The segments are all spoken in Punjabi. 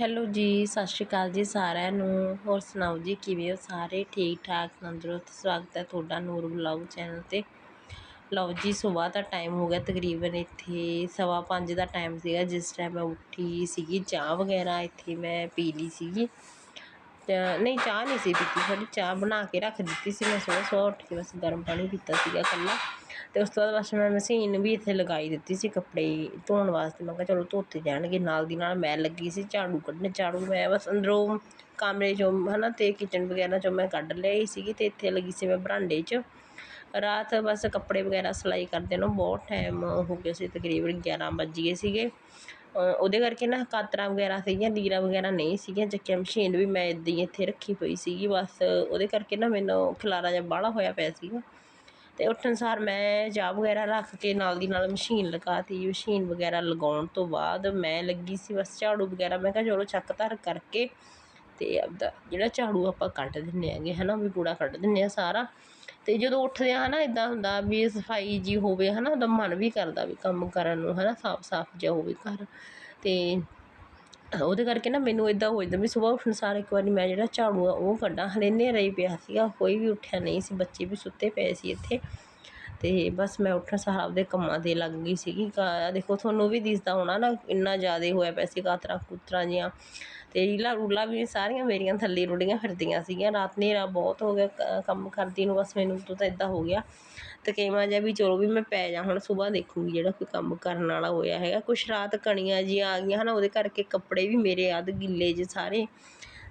ਹੈਲੋ ਜੀ, ਸਤਿ ਸ਼੍ਰੀ ਅਕਾਲ ਜੀ ਸਾਰਿਆਂ ਨੂੰ। ਹੋਰ ਸੁਣਾਓ ਜੀ, ਕਿਵੇਂ ਹੋ? ਸਾਰੇ ਠੀਕ ਠਾਕ, ਤੰਦਰੁਸਤ। ਸਵਾਗਤ ਹੈ ਤੁਹਾਡਾ ਨੂਰ ਵਲੌਗ ਚੈਨਲ ਤੇ। ਲਓ ਜੀ ਸਵੇਰ ਦਾ ਟਾਈਮ ਹੋ ਗਿਆ ਤਕਰੀਬਨ ਇੱਥੇ ਸਵਾ ਪੰਜ ਦਾ ਟਾਈਮ ਸੀਗਾ। ਜਿਸ ਟਾਈਮ ਮੈਂ ਉੱਠੀ ਸੀਗੀ, ਚਾਹ ਵਗੈਰਾ ਇੱਥੇ ਮੈਂ ਪੀ ਲਈ ਸੀਗੀ। ਨਹੀਂ, ਚਾਹ ਨਹੀਂ ਸੀ ਪੀਤੀ ਸਾਡੀ, ਚਾਹ ਬਣਾ ਕੇ ਰੱਖ ਦਿੱਤੀ ਸੀ ਮੈਂ ਸਵੇਰ ਸਵੇਰ ਉੱਠ ਕੇ ਬਸ ਗਰਮ ਪਾਣੀ ਪੀਤਾ ਸੀਗਾ ਇਕੱਲਾ। ਅਤੇ ਉਸ ਤੋਂ ਬਾਅਦ ਬਸ ਮੈਂ ਮਸ਼ੀਨ ਵੀ ਇੱਥੇ ਲਗਾਈ ਦਿੱਤੀ ਸੀ ਕੱਪੜੇ ਧੋਣ ਵਾਸਤੇ। ਮੈਂ ਕਿਹਾ ਚਲੋ ਧੋਤੇ ਜਾਣਗੇ, ਨਾਲ ਦੀ ਨਾਲ ਮੈਂ ਲੱਗੀ ਸੀ ਝਾੜੂ ਕੱਢਣ, ਝਾੜੂ ਮੈਂ ਬਸ ਅੰਦਰੋਂ ਕਮਰੇ ਚੋਂ ਹੈ ਨਾ ਅਤੇ ਕਿਚਨ ਵਗੈਰਾ ਚੋਂ ਮੈਂ ਕੱਢ ਲਈ ਸੀਗੀ ਅਤੇ ਇੱਥੇ ਲੱਗੀ ਸੀ ਮੈਂ ਬਰਾਂਡੇ 'ਚ। ਰਾਤ ਬਸ ਕੱਪੜੇ ਵਗੈਰਾ ਸਿਲਾਈ ਕਰਦੇ ਨੂੰ ਬਹੁਤ ਟਾਈਮ ਹੋ ਗਿਆ ਸੀ, ਤਕਰੀਬਨ 11 ਵੱਜ ਗਏ ਸੀਗੇ। ਉਹਦੇ ਕਰਕੇ ਨਾ ਕਾਤਰਾਂ ਵਗੈਰਾ ਸੀਗੀਆਂ, ਲੀਰਾਂ ਵਗੈਰਾ ਨਹੀਂ ਸੀਗੀਆਂ, ਚੱਕੀਆਂ ਮਸ਼ੀਨ ਵੀ ਮੈਂ ਇੱਦਾਂ ਹੀ ਇੱਥੇ ਰੱਖੀ ਪਈ ਸੀਗੀ, ਬਸ ਉਹਦੇ ਕਰਕੇ ਨਾ ਮੈਨੂੰ ਖਿਲਾਰਾ ਜਿਹਾ ਬਾਹਲਾ ਹੋਇਆ ਪਿਆ ਸੀਗਾ। ਅਤੇ ਉੱਠਣ ਸਾਰ ਮੈਂ ਚਾਹ ਵਗੈਰਾ ਰੱਖ ਕੇ ਨਾਲ ਦੀ ਨਾਲ ਮਸ਼ੀਨ ਲਗਾ ਤੀ ਮਸ਼ੀਨ ਵਗੈਰਾ ਲਗਾਉਣ ਤੋਂ ਬਾਅਦ ਮੈਂ ਲੱਗੀ ਸੀ ਬਸ ਝਾੜੂ ਵਗੈਰਾ, ਮੈਂ ਕਿਹਾ ਚਲੋ ਚੱਕ ਧਰ ਕਰਕੇ ਅਤੇ ਆਪਦਾ ਜਿਹੜਾ ਝਾੜੂ ਆਪਾਂ ਕੱਢ ਦਿੰਨੇ ਆਗੇ ਹਨਾ, ਵੀ ਕੂੜਾ ਕੱਢ ਦਿੰਦੇ ਹਾਂ ਸਾਰਾ। ਅਤੇ ਜਦੋਂ ਉੱਠਦੇ ਹੈ ਨਾ ਇੱਦਾਂ ਹੁੰਦਾ ਵੀ ਸਫ਼ਾਈ ਜੀ ਹੋਵੇ ਹੈ ਨਾ ਉਹਦਾ ਮਨ ਵੀ ਕਰਦਾ ਵੀ ਕੰਮ ਕਰਨ ਨੂੰ ਹੈ ਨਾ ਸਾਫ਼ ਸਾਫ਼ ਜਿਹਾ ਹੋਵੇ ਘਰ। ਅਤੇ ਉਹਦੇ ਕਰਕੇ ਨਾ ਮੈਨੂੰ ਇੱਦਾਂ ਹੋ ਜਾਂਦਾ ਵੀ ਸਵੇਰ ਉੱਠਣ ਸਾਰ ਇੱਕ ਵਾਰੀ ਮੈਂ ਜਿਹੜਾ ਝਾੜੂ ਆ, ਉਹ ਕੱਢਾਂ। ਹਲੇ ਹਨੇਰਾ ਹੀ ਪਿਆ ਸੀਗਾ, ਕੋਈ ਵੀ ਉੱਠਿਆ ਨਹੀਂ ਸੀ, ਬੱਚੇ ਵੀ ਸੁੱਤੇ ਪਏ ਸੀ ਇੱਥੇ। ਅਤੇ ਬਸ ਮੈਂ ਉੱਠਣ ਸਾਰ ਆਪਦੇ ਕੰਮਾਂ ਤੇ ਲੱਗ ਗਈ ਸੀਗੀ। ਦੇਖੋ, ਤੁਹਾਨੂੰ ਵੀ ਦਿਸਦਾ ਹੋਣਾ ਨਾ, ਇੰਨਾ ਜ਼ਿਆਦਾ ਹੋਇਆ ਪਿਆ ਸੀ ਕਾਤਰਾ ਕੁਤਰਾ ਜਿਹੀਆਂ। ਅਤੇ ਰੀਲਾ ਰੂਲਾ ਵੀ ਸਾਰੀਆਂ ਮੇਰੀਆਂ ਥੱਲੇ ਰੁੜੀਆਂ ਫਿਰਦੀਆਂ ਸੀਗੀਆਂ। ਰਾਤ ਹਨੇਰਾ ਬਹੁਤ ਹੋ ਗਿਆ ਕੰਮ ਕਰਦੀ ਨੂੰ ਬਸ ਮੈਨੂੰ ਤਾਂ ਇੱਦਾਂ ਹੋ ਗਿਆ। ਤੇ ਕਈਵਾਂ ਜਿਹਾ ਵੀ ਚਲੋ ਵੀ ਮੈਂ ਪੈ ਜਾ ਹੁਣ ਸੁਬਾਹ ਦੇਖੂੰਗੀ ਜਿਹੜਾ ਕੋਈ ਕੰਮ ਕਰਨ ਵਾਲਾ ਹੋਇਆ ਹੈਗਾ। ਕੁਛ ਰਾਤ ਕਣੀਆਂ ਜਿਹੀਆਂ ਆ ਗਈਆਂ ਹਨਾ, ਉਹਦੇ ਕਰਕੇ ਕੱਪੜੇ ਵੀ ਮੇਰੇ ਆਦ ਗਿੱਲੇ ਜੇ ਸਾਰੇ।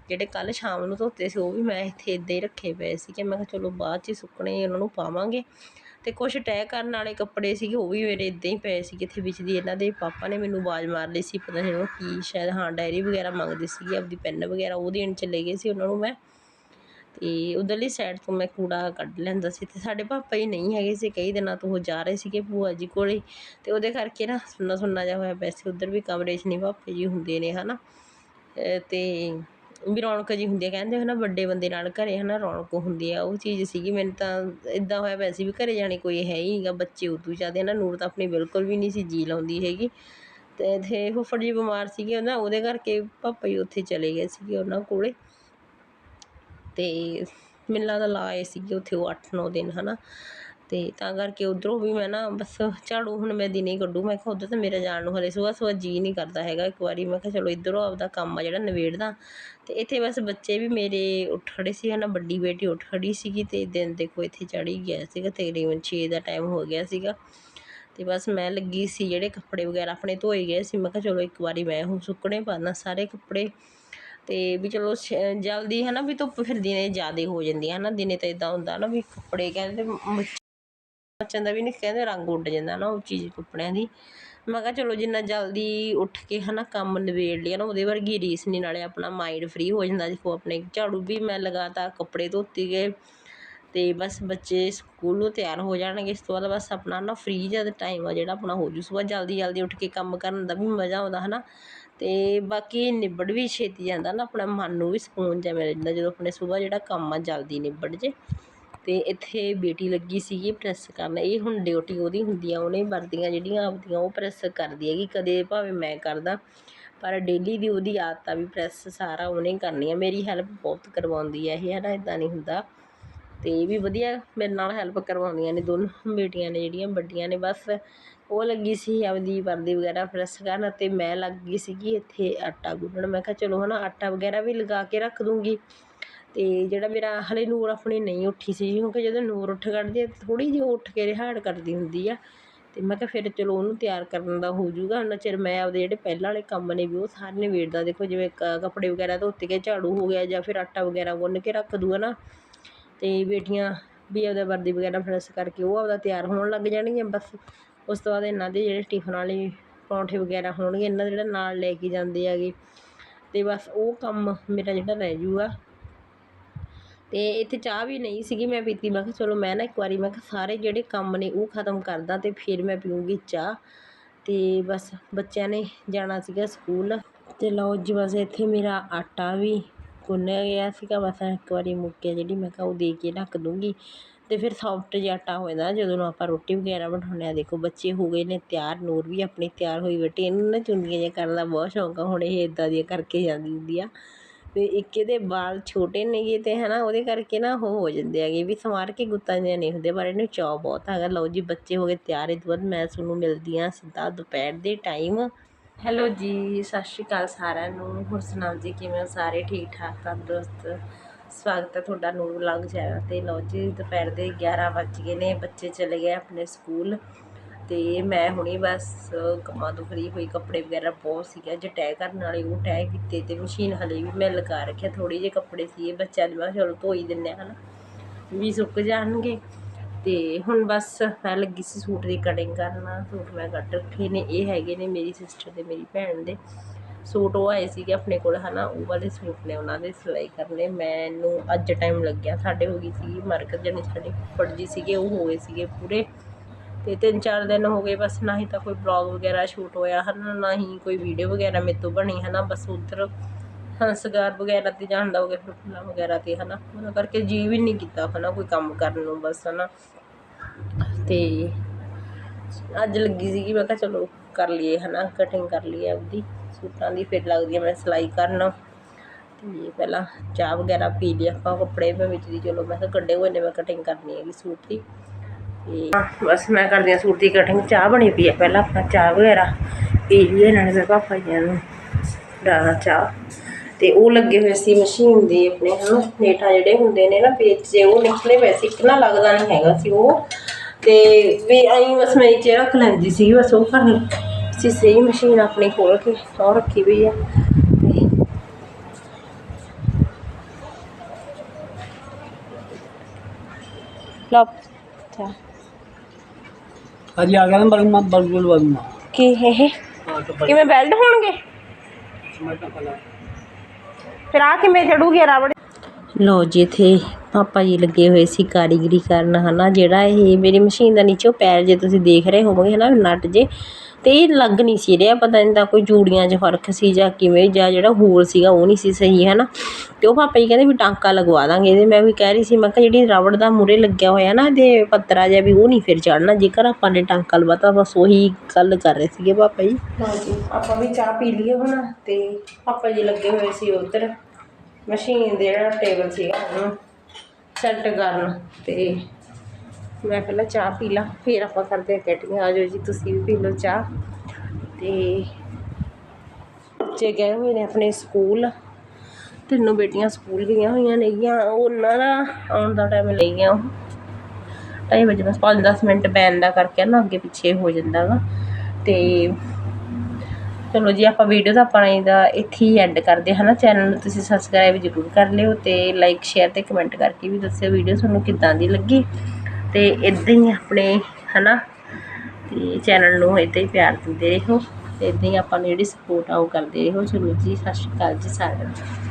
ਜਿਹੜੇ ਕੱਲ੍ਹ ਸ਼ਾਮ ਨੂੰ ਧੋਤੇ ਸੀ, ਉਹ ਵੀ ਮੈਂ ਇੱਥੇ ਇੱਦਾਂ ਹੀ ਰੱਖੇ ਪਏ ਸੀ ਕਿ ਮੈਂ ਕਿਹਾ ਚਲੋ ਬਾਅਦ 'ਚ ਸੁੱਕਣੇ ਉਹਨਾਂ ਨੂੰ ਪਾਵਾਂਗੇ। ਅਤੇ ਕੁਛ ਟੈ ਕਰਨ ਵਾਲੇ ਕੱਪੜੇ ਸੀਗੇ, ਉਹ ਵੀ ਮੇਰੇ ਇੱਦਾਂ ਹੀ ਪਏ ਸੀ ਕਿਥੇ ਵਿੱਚ ਦੀ, ਇਹਨਾਂ ਦੇ ਪਾਪਾ ਨੇ ਮੈਨੂੰ ਆਵਾਜ਼ ਮਾਰ ਲਈ ਸੀ, ਪਤਾ ਨਹੀਂ ਉਹ ਕੀ ਸ਼ਾਇਦ, ਹਾਂ, ਡਾਇਰੀ ਵਗੈਰਾ ਮੰਗਦੇ ਸੀਗੇ, ਆਪਦੀ ਪੈੱਨ ਵਗੈਰਾ ਉਹ ਦੇਣ ਚਲੇ ਗਏ ਸੀ ਉਹਨਾਂ ਨੂੰ ਮੈਂ। ਅਤੇ ਉੱਧਰਲੀ ਸਾਈਡ ਤੋਂ ਮੈਂ ਕੂੜਾ ਕੱਢ ਲੈਂਦਾ ਸੀ ਅਤੇ ਸਾਡੇ ਪਾਪਾ ਜੀ ਨਹੀਂ ਹੈਗੇ ਸੀ, ਕਈ ਦਿਨਾਂ ਤੋਂ ਉਹ ਜਾ ਰਹੇ ਸੀਗੇ ਭੂਆ ਜੀ ਕੋਲੇ। ਅਤੇ ਉਹਦੇ ਕਰਕੇ ਨਾ ਸੁੰਨਾ ਸੁੰਨਾ ਜਿਹਾ ਹੋਇਆ ਵੈਸੇ ਉੱਧਰ ਵੀ ਕਮਰੇ 'ਚ ਨਹੀਂ ਪਾਪੇ ਜੀ ਹੁੰਦੇ ਨੇ ਹੈ ਨਾ ਅਤੇ ਵੀ ਰੌਣਕ ਜੀ ਹੁੰਦੀ ਹੈ ਕਹਿੰਦੇ ਹੈ ਨਾ ਵੱਡੇ ਬੰਦੇ ਨਾਲ ਘਰ ਹੈ ਨਾ ਰੌਣਕ ਹੁੰਦੀ ਆ, ਉਹ ਚੀਜ਼ ਸੀਗੀ, ਮੈਨੂੰ ਤਾਂ ਇੱਦਾਂ ਹੋਇਆ ਵੈਸੇ ਵੀ ਘਰ ਜਾਣੇ ਕੋਈ ਹੈ ਹੀ ਨਹੀਂਗਾ ਬੱਚੇ ਉਦੋਂ ਜਾਂਦੇ ਨਾ ਨੂਰ ਤਾਂ ਆਪਣੀ ਬਿਲਕੁਲ ਵੀ ਨਹੀਂ ਸੀ ਜੀ ਲਾਉਂਦੀ ਹੈਗੀ ਅਤੇ ਇਥੇ ਫੁੱਫੜ ਜੀ ਬਿਮਾਰ ਸੀਗੇ ਨਾ ਉਹਦੇ ਕਰਕੇ ਪਾਪਾ ਜੀ ਉੱਥੇ ਚਲੇ ਗਏ ਸੀਗੇ ਉਹਨਾਂ ਕੋਲੇ ਅਤੇ ਮੈਨੂੰ ਲੱਗਦਾ ਲਾਏ ਸੀਗੇ ਉੱਥੇ ਉਹ 8-9 ਦਿਨ ਹੈ ਨਾ ਅਤੇ ਤਾਂ ਕਰਕੇ ਉੱਧਰੋਂ ਵੀ ਮੈਂ ਨਾ ਬਸ ਝਾੜੂ ਹੁਣ ਮੈਂ ਦਿਨੇ ਕੱਢੂ, ਮੈਂ ਕਿਹਾ ਉੱਧਰ ਤਾਂ ਮੇਰਾ ਜਾਣ ਨੂੰ ਹਾਲੇ ਸੁਬਾਹ ਸੁਬਾਹ ਜੀਅ ਨਹੀਂ ਕਰਦਾ ਹੈਗਾ ਇੱਕ ਵਾਰੀ, ਮੈਂ ਕਿਹਾ ਚਲੋ ਇੱਧਰੋਂ ਆਪਦਾ ਕੰਮ ਆ ਜਿਹੜਾ ਨਵੇੜਦਾ ਅਤੇ ਇੱਥੇ ਬਸ ਬੱਚੇ ਵੀ ਮੇਰੇ ਉੱਠ ਖੜੇ ਸੀ ਹੈ ਨਾ ਵੱਡੀ ਬੇਟੀ ਉੱਠ ਖੜ੍ਹੀ ਸੀਗੀ ਅਤੇ ਦਿਨ ਦੇਖੋ ਇੱਥੇ ਚੜੀ ਗਿਆ ਸੀਗਾ, ਤਕਰੀਬਨ ਛੇ ਦਾ ਟਾਈਮ ਹੋ ਗਿਆ ਸੀਗਾ। ਅਤੇ ਬਸ ਮੈਂ ਲੱਗੀ ਸੀ ਜਿਹੜੇ ਕੱਪੜੇ ਵਗੈਰਾ ਆਪਣੇ ਧੋਏ ਗਏ ਸੀ, ਮੈਂ ਕਿਹਾ ਚਲੋ ਇੱਕ ਵਾਰੀ ਮੈਂ ਹੁਣ ਸੁੱਕਣੇ ਪਾਣਾ ਸਾਰੇ ਕੱਪੜੇ। ਅਤੇ ਵੀ ਚਲੋ ਜਲਦੀ ਹੈ ਨਾ ਵੀ ਧੁੱਪ ਫਿਰ ਦਿਨੇ ਜ਼ਿਆਦਾ ਹੋ ਜਾਂਦੀ ਹੈ ਨਾ ਦਿਨੇ ਤਾਂ ਇੱਦਾਂ ਹੁੰਦਾ ਨਾ ਵੀ ਕੱਪੜੇ ਕਹਿੰਦੇ ਬੱਚਿਆਂ ਦਾ ਵੀ ਨਹੀਂ ਕਹਿੰਦੇ ਰੰਗ ਉੱਡ ਜਾਂਦਾ ਨਾ ਉਹ ਚੀਜ਼ ਕੱਪੜਿਆਂ ਦੀ। ਮੈਂ ਕਿਹਾ ਚਲੋ ਜਿੰਨਾ ਜਲਦੀ ਉੱਠ ਕੇ ਹੈ ਨਾ ਕੰਮ ਨਿਬੇੜ ਲਿਆ ਨਾ ਉਹਦੇ ਵਰਗੀ ਰੀਸ ਨਹੀਂ ਨਾਲੇ ਆਪਣਾ ਮਾਈਂਡ ਫਰੀ ਹੋ ਜਾਂਦਾ ਦੇਖੋ ਆਪਣੇ। ਝਾੜੂ ਵੀ ਮੈਂ ਲਗਾਤਾਰ ਕੱਪੜੇ ਧੋਤੇ ਗਏ ਅਤੇ ਬਸ ਬੱਚੇ ਸਕੂਲੋਂ ਤਿਆਰ ਹੋ ਜਾਣਗੇ। ਇਸ ਤੋਂ ਬਾਅਦ ਬਸ ਆਪਣਾ ਨਾ ਫਰੀ ਜਦ ਟਾਈਮ ਆ ਜਿਹੜਾ ਆਪਣਾ ਹੋ ਜੂ ਸੁਬਾਹ ਜਲਦੀ ਜਲਦੀ ਉੱਠ ਕੇ ਕੰਮ ਕਰਨ ਦਾ ਵੀ ਮਜ਼ਾ ਆਉਂਦਾ ਹੈ ਨਾ ਅਤੇ ਬਾਕੀ ਨਿਬੜ ਵੀ ਛੇਤੀ ਜਾਂਦਾ ਨਾ, ਆਪਣਾ ਮਨ ਨੂੰ ਵੀ ਸਕੂਨ ਜਿਹਾ ਮਿਲ ਜਾਂਦਾ ਜਦੋਂ ਆਪਣੇ ਸੁਬਾਹ ਜਿਹੜਾ ਕੰਮ ਆ ਜਲਦੀ ਨਿਬੜ ਜੇ। ਅਤੇ ਇੱਥੇ ਬੇਟੀ ਲੱਗੀ ਸੀਗੀ ਪ੍ਰੈੱਸ ਕਰਨ। ਇਹ ਹੁਣ ਡਿਊਟੀ ਉਹਦੀ ਹੁੰਦੀ ਆ, ਉਹਨੇ ਵਰਦੀਆਂ ਜਿਹੜੀਆਂ ਆਪਦੀਆਂ ਉਹ ਪ੍ਰੈੱਸ ਕਰਦੀ ਹੈਗੀ, ਕਦੇ ਭਾਵੇਂ ਮੈਂ ਕਰਦਾ, ਪਰ ਡੇਲੀ ਦੀ ਉਹਦੀ ਆਦਤ ਆ ਵੀ ਪ੍ਰੈੱਸ ਸਾਰਾ ਉਹਨੇ ਕਰਨੀ ਆ ਮੇਰੀ ਹੈਲਪ ਬਹੁਤ ਕਰਵਾਉਂਦੀ ਹੈ ਇਹ ਹੈ ਨਾ ਇੱਦਾਂ ਨਹੀਂ ਹੁੰਦਾ। ਅਤੇ ਇਹ ਵੀ ਵਧੀਆ, ਮੇਰੇ ਨਾਲ ਹੈਲਪ ਕਰਵਾਉਂਦੀਆਂ ਨੇ ਦੋਨੋਂ ਬੇਟੀਆਂ ਨੇ, ਜਿਹੜੀਆਂ ਵੱਡੀਆਂ ਨੇ। ਬਸ ਉਹ ਲੱਗੀ ਸੀ ਆਪਦੀ ਵਰਦੀ ਵਗੈਰਾ ਪ੍ਰੈੱਸ ਕਰਨ ਅਤੇ ਮੈਂ ਲੱਗ ਗਈ ਸੀਗੀ ਇੱਥੇ ਆਟਾ ਗੁੰਨਣ। ਮੈਂ ਕਿਹਾ ਚਲੋ ਹੈ ਨਾ ਆਟਾ ਵਗੈਰਾ ਵੀ ਲਗਾ ਕੇ ਰੱਖ ਦੂੰਗੀ। ਅਤੇ ਜਿਹੜਾ ਮੇਰਾ ਹਾਲੇ ਨੂਰ ਆਪਣੀ ਨਹੀਂ ਉੱਠੀ ਸੀ, ਕਿਉਂਕਿ ਜਦੋਂ ਨੂਰ ਉੱਠ ਕੱਢਦੀ ਹੈ ਥੋੜ੍ਹੀ ਜਿਹੀ ਉਹ ਉੱਠ ਕੇ ਰਿਹਾੜ ਕਰਦੀ ਹੁੰਦੀ ਆ। ਅਤੇ ਮੈਂ ਕਿਹਾ ਫਿਰ ਚਲੋ ਉਹਨੂੰ ਤਿਆਰ ਕਰਨ ਦਾ ਹੋ ਜਾਊਗਾ ਉਹਨਾਂ ਚਿਰ ਮੈਂ ਆਪਦੇ ਜਿਹੜੇ ਪਹਿਲਾਂ ਵਾਲੇ ਕੰਮ ਨੇ ਵੀ ਉਹ ਸਾਰੇ ਨਿਬੇੜਦਾ। ਦੇਖੋ ਜਿਵੇਂ ਕ ਕੱਪੜੇ ਵਗੈਰਾ ਧੋਤੇ ਗਏ, ਝਾੜੂ ਹੋ ਗਿਆ ਜਾਂ ਫਿਰ ਆਟਾ ਵਗੈਰਾ ਗੁੰਨ ਕੇ ਰੱਖ ਦੂਗਾ ਨਾ, ਤੇ ਬੇਟੀਆਂ ਵੀ ਆਪਦਾ ਵਰਦੀ ਵਗੈਰਾ ਪ੍ਰੈਸ ਕਰਕੇ ਉਹ ਆਪਦਾ ਤਿਆਰ ਹੋਣ ਲੱਗ ਜਾਣਗੀਆਂ ਬਸ। ਉਸ ਤੋਂ ਬਾਅਦ ਇਹਨਾਂ ਦੇ ਜਿਹੜੇ ਟਿਫਨ ਵਾਲੇ ਪਰੌਂਠੇ ਵਗੈਰਾ ਹੋਣਗੇ, ਇਹਨਾਂ ਦਾ ਜਿਹੜਾ ਨਾਲ ਲੈ ਕੇ ਜਾਂਦੇ ਹੈਗੇ। ਅਤੇ ਬਸ ਉਹ ਕੰਮ ਮੇਰਾ ਜਿਹੜਾ ਰਹਿ ਜੂਗਾ ਅਤੇ ਇੱਥੇ ਚਾਹ ਵੀ ਨਹੀਂ ਸੀਗੀ, ਮੈਂ ਪੀਤੀ, ਮੈਂ ਕਿਹਾ ਚਲੋ ਮੈਂ ਨਾ ਇੱਕ ਵਾਰੀ, ਮੈਂ ਕਿਹਾ ਸਾਰੇ ਜਿਹੜੇ ਕੰਮ ਨੇ ਉਹ ਖਤਮ ਕਰਦਾ ਅਤੇ ਫਿਰ ਮੈਂ ਪੀਊਂਗੀ ਚਾਹ। ਅਤੇ ਬਸ ਬੱਚਿਆਂ ਨੇ ਜਾਣਾ ਸੀਗਾ ਸਕੂਲ। ਤੇ ਲਓ ਜੀ, ਬਸ ਇੱਥੇ ਮੇਰਾ ਆਟਾ ਵੀ ਗੁੰਨਿਆ ਗਿਆ ਸੀਗਾ, ਬਸ ਇੱਕ ਵਾਰੀ ਮੁੱਕਿਆ ਜਿਹੜੀ, ਮੈਂ ਕਿਹਾ ਉਹ ਦੇ ਕੇ ਢੱਕ ਦੂੰਗੀ। ਅਤੇ ਫਿਰ ਸੌਫਟ ਜਿਹਾ ਆਟਾ ਹੋ ਜਾਂਦਾ ਜਦੋਂ ਨੂੰ ਆਪਾਂ ਰੋਟੀ ਵਗੈਰਾ ਬਣਾਉਂਦੇ ਆ ਦੇਖੋ ਬੱਚੇ ਹੋ ਗਏ ਨੇ ਤਿਆਰ, ਨੂਰ ਵੀ ਆਪਣੀ ਤਿਆਰ ਹੋਈ ਬੈਠੀ ਇਹਨੂੰ ਨਾ ਚੁੰਨੀਆਂ ਜਿਹੀਆਂ ਕਰਨ ਦਾ ਬਹੁਤ ਸ਼ੌਂਕ ਆ, ਹੁਣ ਇਹ ਇੱਦਾਂ ਦੀਆਂ ਕਰਕੇ ਜਾਂਦੀ ਹੁੰਦੀ ਆ। ਅਤੇ ਇੱਕ ਇਹਦੇ ਵਾਲ ਛੋਟੇ ਨੇਗੇ ਅਤੇ ਹੈ ਨਾ ਉਹਦੇ ਕਰਕੇ ਨਾ ਉਹ ਹੋ ਜਾਂਦੇ ਹੈਗੇ ਵੀ ਸੰਵਾਰ ਕੇ ਗੁੱਤਾਂ ਜਿਹਾ ਨਹੀਂ ਹੁੰਦੇ ਪਰ ਇਹਨੂੰ ਚਾਅ ਬਹੁਤ ਹੈਗਾ। ਲਓ ਜੀ, ਬੱਚੇ ਹੋ ਗਏ ਤਿਆਰ ਇਹ ਤੋਂ ਬਾਅਦ ਮੈਂ ਤੁਹਾਨੂੰ ਮਿਲਦੀ ਹਾਂ ਸਿੱਧਾ ਦੁਪਹਿਰ ਦੇ ਟਾਈਮ ਹੈਲੋ ਜੀ, ਸਤਿ ਸ਼੍ਰੀ ਅਕਾਲ ਸਾਰਿਆਂ ਨੂੰ। ਹੋਰ ਸੁਣਾਓ ਜੀ, ਕਿਵੇਂ ਸਾਰੇ? ਠੀਕ ਠਾਕ, ਤੰਦਰੁਸਤ? ਸਵਾਗਤ ਹੈ ਤੁਹਾਡਾ ਨੂਰ ਵਲੌਗ ਚੈਨਲ ਤੇ। ਲਓ ਜੀ, ਦੁਪਹਿਰ ਦੇ 11 ਵੱਜ ਗਏ ਨੇ, ਬੱਚੇ ਚਲੇ ਗਏ ਆਪਣੇ ਸਕੂਲ। ਤੇ ਮੈਂ ਹੁਣੇ ਬਸ ਕੰਮਾਂ ਤੋਂ ਫਰੀ ਹੋਈ, ਕੱਪੜੇ ਵਗੈਰਾ ਬਹੁਤ ਸੀਗਾ ਜੇ ਤੈਅ ਕਰਨ ਵਾਲੇ ਉਹ ਤੈਅ ਕੀਤੇ ਤੇ ਮਸ਼ੀਨ ਹਲੇ ਵੀ ਮੈਂ ਲਗਾ ਰੱਖਿਆ ਥੋੜੀ ਜਿਹੇ ਕੱਪੜੇ ਸੀਗੇ, ਬੱਚਿਆਂ ਦੇ ਮੈਂ ਚਲੋ ਧੋਈ ਦਿੰਨੇ ਹਨ, ਵੀ ਸੁੱਕ ਜਾਣਗੇ। ਤੇ ਹੁਣ ਬਸ ਮੈਂ ਲੱਗੀ ਸੀ ਸੂਟ ਦੀ ਕਟਿੰਗ ਕਰਨਾ, ਸੂਟ ਮੈਂ ਕੱਟ ਰੱਖੇ ਨੇ, ਇਹ ਹੈਗੇ ਨੇ ਮੇਰੀ ਸਿਸਟਰ ਤੇ ਮੇਰੀ ਭੈਣ ਦੇ। ਸੂਟ ਉਹ ਆਏ ਸੀਗੇ ਆਪਣੇ ਕੋਲ ਹਨਾ, ਉਹ ਵਾਲੇ ਸੂਟ ਨੇ ਉਹਨਾਂ ਦੇ ਸਿਲਾਈ ਕਰਨੇ ਮੈਨੂੰ ਅੱਜ ਟਾਈਮ ਲੱਗਿਆ, ਸਾਡੇ ਹੋ ਗਈ ਸੀ ਮਰਕਤ ਜਣੀ ਸਾਡੇ ਫੁੱਫੜ ਜੀ ਸੀਗੇ, ਉਹ ਹੋਏ ਸੀਗੇ ਪੂਰੇ। ਤੇ ਤਿੰਨ ਚਾਰ ਦਿਨ ਹੋ ਗਏ ਬਸ ਨਾ ਹੀ ਤਾਂ ਕੋਈ ਬਲੌਗ ਵਗੈਰਾ ਸ਼ੂਟ ਹੋਇਆ ਹੈ ਨਾ ਹੀ ਕੋਈ ਵੀਡੀਓ ਵਗੈਰਾ ਮੇਰੇ ਤੋਂ ਬਣੀ ਹੈ ਨਾ ਬਸ ਉਧਰ ਸੰਸਕਾਰ ਵਗੈਰਾ ਤੇ ਜਾਣਦਾ ਹੋ ਗਿਆ, ਫਿਰ ਫੁੱਲਾਂ ਵਗੈਰਾ ਤੇ ਹਨਾ, ਉਹਨਾਂ ਕਰਕੇ ਜੀ ਵੀ ਨਹੀਂ ਕੀਤਾ ਹਨਾ ਕੋਈ ਕੰਮ ਕਰਨ ਨੂੰ ਬਸ ਹਨਾ। ਤੇ ਅੱਜ ਲੱਗੀ ਸੀਗੀ, ਮੈਂ ਕਿਹਾ ਚਲੋ ਕਰ ਲਈਏ ਹਨਾ ਕਟਿੰਗ ਕਰ ਲਈਏ ਆਪਦੀ, ਸੂਟਾਂ ਦੀ, ਫਿਰ ਲੱਗਦੀ ਹੈ ਮੈਂ ਸਿਲਾਈ ਕਰਨ। ਤੇ ਪਹਿਲਾਂ ਚਾਹ ਵਗੈਰਾ ਪੀ ਲਈ ਆਪਾਂ ਕੱਪੜੇ, ਮੈਂ ਵਿੱਚ ਦੀ ਚਲੋ ਮੈਂ ਕਿਹਾ ਕੱਢੇ ਹੋਏ ਨੇ, ਮੈਂ ਕਟਿੰਗ ਕਰਨੀ ਹੈਗੀ ਸੂਟ ਦੀ। ਬਸ ਮੈਂ ਕਰਦੀ ਹਾਂ ਸੂਟ ਦੀ ਕਟਿੰਗ ਚਾਹ ਬਣੀ ਪਈ ਆ ਪਹਿਲਾਂ ਆਪਣਾ ਚਾਹ ਵਗੈਰਾ ਪੀ ਲਈਏ, ਨਾਲੇ ਮੇਰੇ ਪਾਪਾ ਜੀ ਨੂੰ ਡਾਣਾ ਚਾਹ। ਤੇ ਉਹ ਲੱਗੇ ਹੋਏ ਸੀ ਮਸ਼ੀਨ ਦੇ ਆਪਣੇ, ਹਨਾ? ਨੇਟਾ ਜਿਹੜੇ ਹੁੰਦੇ ਨੇ ਨਾ ਪੇਜ ਜੇ ਉਹ ਨਿਕਲੇ ਪਏ ਸੀ, ਇੱਕ ਲੱਗਦਾ ਨਹੀਂ ਹੈਗਾ ਸੀ ਉਹ। ਤੇ ਵੀ ਐਂ ਬਸ ਮੈਂ ਇਹ 'ਚ ਰੱਖ ਲੈਂਦੀ ਸੀ, ਬਸ ਉਹ ਕਰਨ। ਸੀ ਸਹੀ ਮਸ਼ੀਨ ਆਪਣੀ ਖੋਲ ਕੇ ਉਹ ਰੱਖੀ ਹੋਈ ਆ। ਲਓ, ਚਾਹ। ਅੱਜ ਆ ਗਿਆ ਨਾ ਬਰਮਾ ਬਰਗੁਲ ਵਰਮਾ ਕੀ ਇਹ? ਕਿਵੇਂ ਬੈਲਟ ਹੋਣਗੇ? ਫਿਰ ਆ ਕਿਵੇਂ ਚੜੂਗੀ ਰਾਵੜ ਲੋ ਜੀ ਇੱਥੇ ਪਾਪਾ ਜੀ ਲੱਗੇ ਹੋਏ ਸੀ ਕਾਰੀਗਰੀ ਕਰਨ ਹੈ ਨਾ ਜਿਹੜਾ ਇਹ ਮੇਰੀ ਮਸ਼ੀਨ ਦਾ ਨੀਚੋਂ ਪੈਰ ਜੇ ਤੁਸੀਂ ਦੇਖ ਰਹੇ ਹੋਵੋਗੇ ਨਾ ਨਟ ਜੇ, ਤੇ ਇਹ ਲੱਗ ਨਹੀਂ ਸੀ ਰਿਹਾ, ਪਤਾ ਨਹੀਂ ਤਾਂ ਕੋਈ ਜੂੜੀਆਂ 'ਚ ਫ਼ਰਕ ਸੀ ਜਾਂ ਕਿਵੇਂ, ਜਾਂ ਜਿਹੜਾ ਹੋਲ ਸੀਗਾ ਉਹ ਨਹੀਂ ਸੀ ਸਹੀ ਹੈ ਨਾ ਤੇ ਉਹ ਪਾਪਾ ਜੀ ਕਹਿੰਦੇ ਵੀ ਟਾਂਕਾ ਲਗਵਾ ਦਾਂਗੇ, ਇਹਦੇ ਮੈਂ ਵੀ ਕਹਿ ਰਹੀ ਸੀ, ਮੈਂ ਕਿਹਾ ਜਿਹੜੀ ਰਬੜ ਦਾ ਮੂਹਰੇ ਲੱਗਿਆ ਹੋਇਆ ਨਾ, ਇਹਦੇ ਪੱਤਰਾ ਜਿਹਾ ਵੀ ਉਹ ਨਹੀਂ ਫਿਰ ਚੜ੍ਹਨਾ, ਜੇਕਰ ਆਪਾਂ ਨੇ ਟਾਂਕਾ ਲਵਾਤਾ ਬਸ ਉਹੀ ਗੱਲ ਕਰ ਰਹੇ ਸੀਗੇ ਪਾਪਾ ਜੀ। ਹਾਂਜੀ, ਆਪਾਂ ਵੀ ਚਾਹ ਪੀ ਲਈਏ ਹੁਣ, ਤੇ ਪਾਪਾ ਜੀ ਲੱਗੇ ਹੋਏ ਸੀ ਉੱਧਰ, ਮਸ਼ੀਨ ਦੇ ਜਿਹੜਾ ਟੇਬਲ ਸੀਗਾ ਉਹਨੂੰ। ਸੈੱਟ ਕਰਨ ਤੇ ਮੈਂ ਪਹਿਲਾਂ ਚਾਹ ਪੀ ਲਾਂ, ਫਿਰ ਆਪਾਂ ਕਰਦੇ ਹਾਂ ਕਟਿੰਗ ਆ ਜਾਓ ਜੀ, ਤੁਸੀਂ ਵੀ ਪੀ ਲਓ ਚਾਹ। ਤੇ ਬੱਚੇ ਗਏ ਹੋਏ ਨੇ ਆਪਣੇ ਸਕੂਲ। ਤਿੰਨੋਂ ਬੇਟੀਆਂ ਸਕੂਲ ਗਈਆਂ ਹੋਈਆਂ ਨੇਗੀਆਂ ਉਹਨਾਂ ਦਾ ਆਉਣ ਦਾ ਟਾਈਮ ਲਈ ਗਿਆ ਉਹ। ਢਾਈ ਵਜੇ ਬਸ 5-10 ਮਿੰਟ ਬੈਨ ਦਾ ਕਰਕੇ ਨਾ ਅੱਗੇ ਪਿੱਛੇ ਹੋ ਜਾਂਦਾ ਗਾ ਤੇ ਚਲੋ ਜੀ, ਆਪਾਂ ਵੀਡੀਓ ਦਾ ਆਪਣਾ ਇਹਦਾ ਇੱਥੇ ਹੀ ਐਂਡ ਕਰਦੇ ਹਾਂ ਨਾ ਚੈਨਲ ਨੂੰ। ਤੁਸੀਂ ਸਬਸਕ੍ਰਾਈਬ ਜ਼ਰੂਰ ਕਰ ਲਿਓ ਤੇ ਲਾਈਕ ਸ਼ੇਅਰ ਤੇ ਕਮੈਂਟ ਕਰਕੇ ਵੀ ਦੱਸਿਓ ਵੀਡੀਓ ਤੁਹਾਨੂੰ ਕਿੱਦਾਂ ਦੀ ਲੱਗੀ। ਤੇ ਇਦਾਂ ਹੀ ਆਪਣੇ, ਹਨਾ? ਤੇ ਚੈਨਲ ਨੂੰ ਇਦਾਂ ਹੀ ਪਿਆਰ ਦਿੰਦੇ ਰਹੋ ਤੇ ਇਦਾਂ ਹੀ ਆਪਾਂ ਨੂੰ ਜਿਹੜੀ ਸਪੋਰਟ ਆ ਉਹ ਕਰਦੇ ਰਹੋ। ਚਲੋ ਜੀ, ਸਤਿ ਸ਼੍ਰੀ ਅਕਾਲ ਜੀ ਸਾਰਿਆਂ ਨੂੰ।